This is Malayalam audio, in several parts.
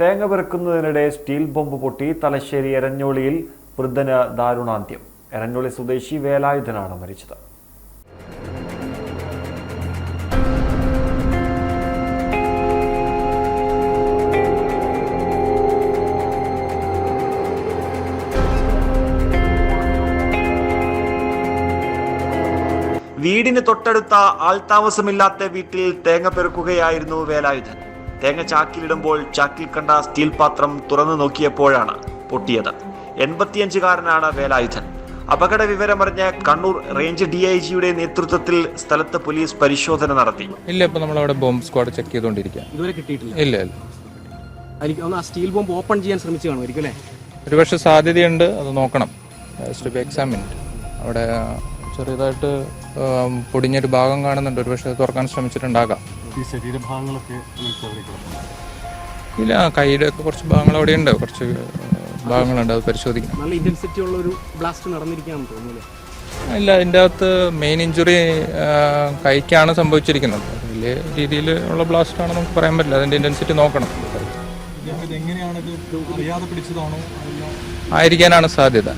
തേങ്ങ പെറുക്കുന്നതിനിടെ സ്റ്റീൽ ബോംബ് പൊട്ടി തലശ്ശേരി എരഞ്ഞോളിയിൽ വൃദ്ധന് ദാരുണാന്ത്യം. എരഞ്ഞോളി സ്വദേശി വേലായുധനാണ് മരിച്ചത്. വീടിന് തൊട്ടടുത്ത ആൾതാമസമില്ലാത്ത വീട്ടിൽ തേങ്ങ പെറുക്കുകയായിരുന്നു വേലായുധൻ. തേങ്ങ ചാക്കിലിടുമ്പോൾ ചാക്കിൽ കണ്ട സ്റ്റീൽ പാത്രം തുറന്നു നോക്കിയപ്പോഴാണ് പൊട്ടിയത്. എൺപത്തിയഞ്ചുകാരനാണ് വേലായുധൻ. അപകട വിവരമറിഞ്ഞ കണ്ണൂർ റേഞ്ച് ഡി ഐ ജിയുടെ നേതൃത്വത്തിൽ സ്ഥലത്ത് പോലീസ് പരിശോധന നടത്തി. ഇല്ല ഇപ്പൊ നമ്മൾ അവിടെ ബോംബ് സ്ക്വാഡ് ചെക്ക് ചെയ്തുകൊണ്ടിരിക്കുക ഇതുവരെ കിട്ടിയിട്ടില്ല. ഇല്ല ഇല്ല. എനിക്ക് ഒന്ന് ആ സ്റ്റീൽ ബോംബ് ഓപ്പൺ ചെയ്യാൻ ശ്രമിച്ചു കാണുമായിരിക്കും അല്ലേ? ഒരുപക്ഷെ സാധ്യതയുണ്ട് അത് നോക്കണം. ടു ബി എക്സാമിൻഡ് അവിടെ ചെറിയതായിട്ട് പൊടിഞ്ഞൊരു ഭാഗം കാണുന്നുണ്ട്. ഒരുപക്ഷെ തുറക്കാൻ ശ്രമിച്ചിട്ടുണ്ടാകാം. ഈ ശരീരഭാഗങ്ങളൊക്കെ ഇല്ല കൈയുടെ ഒക്കെ കുറച്ച് ഭാഗങ്ങൾ അവിടെ ഉണ്ട്. കുറച്ച് ഭാഗങ്ങളുണ്ട്. അത് പരിശോധിക്കണം. നല്ല ഇന്റൻസിറ്റി ഉള്ള ഒരു ബ്ലാസ്റ്റ് നടന്നിരിക്കാന്ന് തോന്നുന്നു ഇല്ല അതിന്റെ അകത്ത് മെയിൻ ഇഞ്ചുറി കൈക്കാണ് സംഭവിച്ചിരിക്കുന്നത്. വലിയ രീതിയിൽ ഉള്ള ബ്ലാസ്റ്റ് ആണെന്ന് നമുക്ക് പറയാൻ പറ്റില്ല. അതിന്റെ ഇന്റൻസിറ്റി നോക്കണം. ആയിരിക്കാനാണ് സാധ്യത.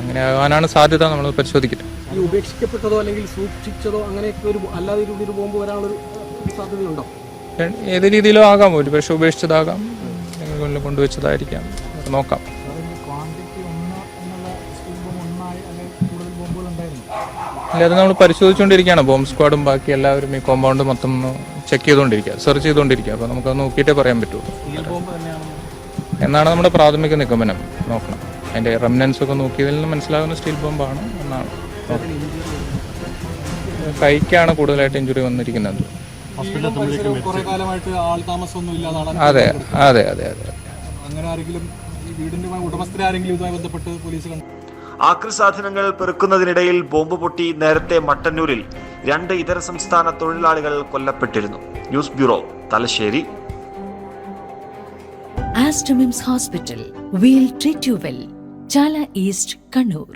അങ്ങനെ ആകാനാണ് സാധ്യത നമ്മൾ പരിശോധിക്കട്ടെ. ഉപേക്ഷിക്കപ്പെട്ടതോ അല്ലെങ്കിൽ സൂക്ഷിച്ചതോ അങ്ങനെയൊക്കെ ഒരു അല്ലാതെ ഒരു ഒരു ബോംബ് വരാനുള്ളൊരു സാധ്യതയുണ്ടോ? ഏത് രീതിയിലും ആകാം ഒരു പക്ഷെ ഉപേക്ഷിച്ചതാകാം. കൊല്ലം കൊണ്ടുവച്ചതായിരിക്കാം. നോക്കാം. അല്ല അത് നമ്മൾ പരിശോധിച്ചുകൊണ്ടിരിക്കുകയാണ്. ബോംബ് സ്ക്വാഡും ബാക്കി എല്ലാവരും ഈ കോമ്പൗണ്ട് മൊത്തം ചെക്ക് ചെയ്തുകൊണ്ടിരിക്കുക സെർച്ച് ചെയ്തുകൊണ്ടിരിക്കുക. അപ്പോൾ നമുക്കത് നോക്കിയിട്ടേ പറയാൻ പറ്റുള്ളൂ എന്നാണ് നമ്മുടെ പ്രാഥമിക നിഗമനം. നോക്കണം. അതിന്റെ റെമിനൻസ് ഒക്കെ നോക്കിയതിൽ നിന്ന് മനസ്സിലാകുന്ന സ്റ്റീൽ ബോംബാണ് എന്നാണ്. കൈക്കാണ് കൂടുതലായിട്ട് ഇഞ്ചുറി വന്നിരിക്കുന്നത്. കുറെ കാലമായിട്ട് ആൾ താമസമൊന്നും ഇല്ലാതാണ് അതെ അതെ അതെ അതെ അങ്ങനെ ആരെങ്കിലും ഈ വീടിന്റെ ഉടമസ്ഥരെ ആരെങ്കിലും ഇതുമായി ബന്ധപ്പെട്ട് പോലീസ് കണ്ടു ആക്രി സാധനങ്ങൾ പെറുക്കുന്നതിനിടയിൽ ബോംബ് പൊട്ടി നേരത്തെ മട്ടന്നൂരിൽ രണ്ട് ഇതര സംസ്ഥാന തൊഴിലാളികൾ കൊല്ലപ്പെട്ടിരുന്നു. News bureau Thalassery. Aster MIMS hospital we'll treat you well Chala East Kannur.